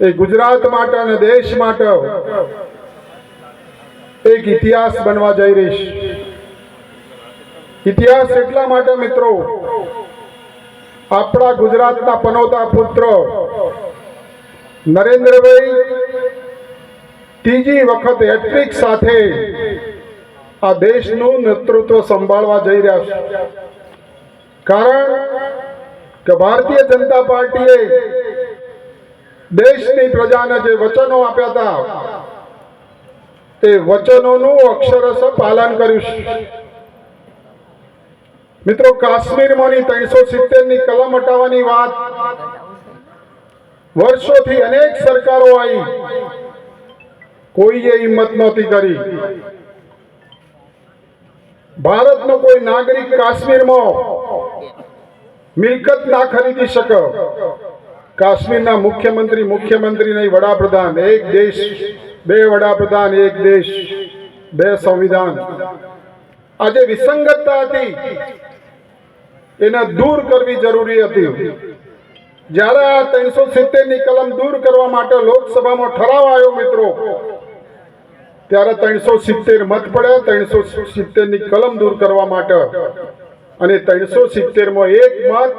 એ ગુજરાત માટે અને દેશ માટે એક ઇતિહાસ બનવા જઈ રહીશ. ઇતિહાસ એટલા માટે મિત્રો, આપણા ગુજરાતના પનોતા પુત્ર નરેન્દ્રભાઈ ત્રીજી વખત હેટ્રિક સાથે આ દેશનું નેતૃત્વ સંભાળવા જઈ રહ્યા છે. કારણ કે ભારતીય જનતા પાર્ટીએ દેશની પ્રજાને જે વચનો આપ્યા હતા, તે વચનોનું અક્ષરશ પાલન કર્યું. મિત્રો, કાશ્મીરમાંની ત્રણસો સિત્તેરની કલમ હટાવવાની વાત. વર્ષોથી અનેક સરકારો આવી. કોઈએ હિંમત નહોતી કરી. ભારતનો કોઈ નાગરિક કાશ્મીરમાં મિલકત ના ખરીદી શકે. કાશ્મીરના મુખ્યમંત્રી મુખ્યમંત્રી નહીં વડાપ્રધાન, એક દેશ, બે વડાપ્રધાન, એક દેશ, બે સંવિધાન. આજે વિસંગતતા હતી. એને દૂર કરવી જરૂરી હતી. જ્યારે આ ત્રણસો સિત્તેરની કલમ દૂર કરવા માટે લોકસભામાં ઠરાવ આવ્યો મિત્રો, ત્યારે ત્રણસો સિત્તેર મત પડ્યા. ત્રણસો સિત્તેરની કલમ દૂર કરવા માટે. અને ત્રણસો સિત્તેરમાં એક મત